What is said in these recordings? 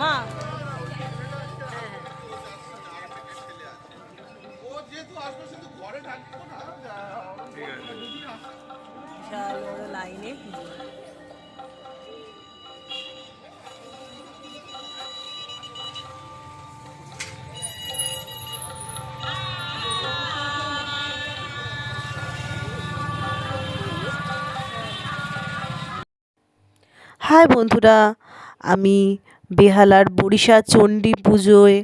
মা। বিশাল বড় লাইনে। হাই বন্ধুরা আমি বেহালার বরিশা চণ্ডী পুজোয়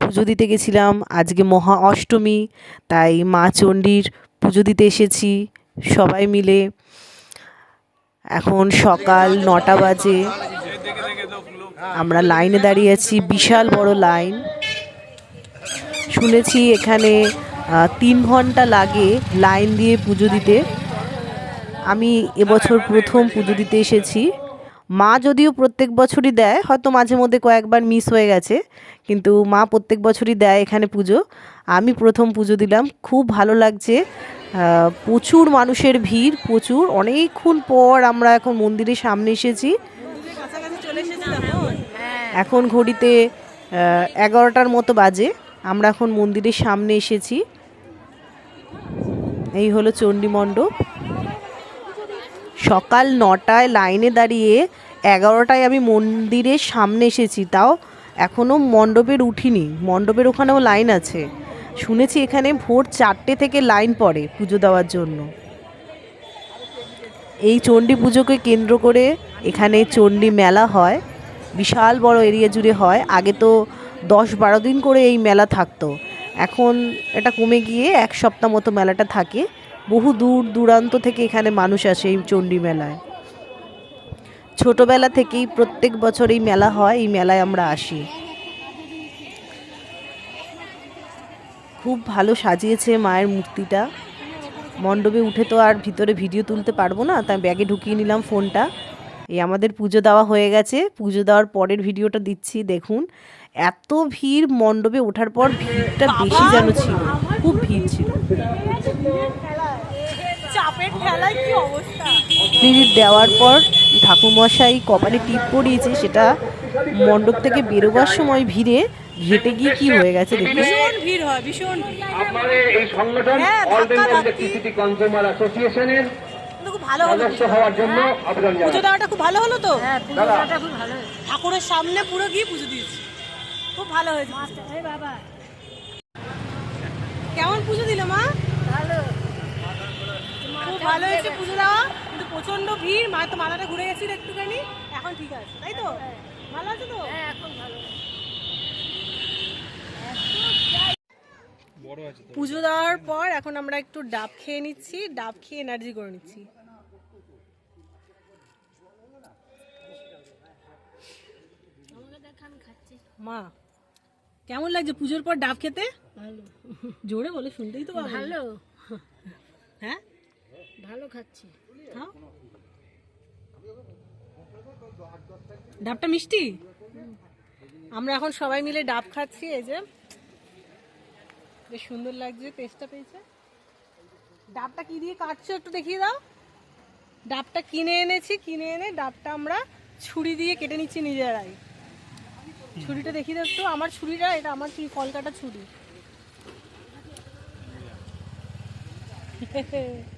পুজো দিতে গেছিলাম। আজকে মহা অষ্টমী, তাই মা চণ্ডীর পুজো দিতে এসেছি সবাই মিলে। এখন সকাল নটা বাজে। আমরা লাইনে দাঁড়িয়ে আছি, বিশাল বড় লাইন। শুনেছি এখানে তিন ঘণ্টা লাগে লাইন দিয়ে পুজো দিতে। আমি এবছর প্রথম পুজো দিতে এসেছি। মা যদিও প্রত্যেক বছরই দেয়, হয়তো মাঝে মধ্যে কয়েকবার মিস হয়ে গেছে, কিন্তু মা প্রত্যেক বছরই দেয় এখানে পুজো। আমি প্রথম পুজো দিলাম, খুব ভালো লাগছে। প্রচুর মানুষের ভিড়, প্রচুর। অনেকক্ষণ পর আমরা এখন মন্দিরের সামনে এসেছি। এখন ঘড়িতে এগারোটার মতো বাজে। আমরা এখন মন্দিরের সামনে এসেছি। এই হলো চণ্ডী মণ্ডপ। সকাল নটায় লাইনে দাঁড়িয়ে এগারোটায় আমি মন্দিরের সামনে এসেছি, তাও এখনও মণ্ডপের উঠিনি। মণ্ডপের ওখানেও লাইন আছে। শুনেছি এখানে ভোর চারটে থেকে লাইন পড়ে পুজো দেওয়ার জন্য। এই চণ্ডী পুজোকে কেন্দ্র করে এখানে চণ্ডী মেলা হয়। বিশাল বড় এরিয়া জুড়ে হয়। আগে তো দশ বারো দিন করে এই মেলা থাকতো। এখন এটা কমে গিয়ে এক সপ্তাহ মতো মেলাটা থাকে। বহু দূর দূরান্ত থেকে এখানে মানুষ আসে এই চণ্ডী মেলায়। ছোটবেলা থেকেই প্রত্যেক বছর এই মেলা হয়, এই মেলায় আমরা আসি। খুব ভালো সাজিয়েছে মায়ের মূর্তিটা। মণ্ডপে উঠে তো আর ভিতরে ভিডিও তুলতে পারব না, তাই ব্যাগে ঢুকিয়ে নিলাম ফোনটা। এই আমাদের পুজো দেওয়া হয়ে গেছে, পুজো দেওয়ার পরের ভিডিওটা দিচ্ছি, দেখুন। এত ভিড় মণ্ডপে ওঠার পর ভিড়টা বেশি যেন ছিল, খুব ভিড় ছিল। টিকিট দেওয়ার পর ঠাকুরমশাই কপালে টিপ পরিয়েছে সেটা মণ্ডপ থেকে বেরোবার সময় ভিড়ে ঘেটে গিয়ে কি হয়ে গেছে দেখুন। ভীষণ ভিড় হয় ভীষণ আপনাদের এই সংগঠন হ্যাঁ, অল বেঙ্গল ইলেকট্রিসিটি কনজিউমার অ্যাসোসিয়েশনের ভালো হলো। হওয়ার জন্য আবেদন পুজো দেওয়াটা খুব ভালো হলো তো? দাদা। ঠাকুরের সামনে পুরো গিয়ে পুজো দিয়েছি। খুব ভালো হয়েছে বাবা। কেমন পুজো দিল মা? ভালো খুব ভালো হয়েছে পুজো দেওয়া কিন্তু প্রচণ্ড ভিড় মা তো মাথাটা ঘুরে গেছিল একটুখানি। এখন ঠিক আছে তাই তো? ভালো আছে তো? এখন ভালো। পুজো দেওয়ার পর এখন আমরা একটু ডাব খেয়ে নিচ্ছি ডাব খেয়ে এনার্জি করে নিচ্ছি। মা কেমন লাগছে পুজোর পর ডাব খেতে? জোরে বলে শুনতেই তো ভালো। হ্যাঁ? ভালো খাচ্ছি। খাও ডাবটা মিষ্টি? আমরা এখন সবাই মিলে ডাব খাচ্ছি এই যে। বেশ সুন্দর লাগছে টেস্টটা পেয়েছে। ডাবটা কি দিয়ে কাটছো একটু দেখিয়ে দাও। ডাবটা কিনে এনেছি কিনে এনে ডাবটা আমরা ছুরি দিয়ে কেটে নিচ্ছি নিজেরাই। ছুরিটা দেখিয়ে দাও একটু আমার ছুরিটা এটা আমার ছুরি।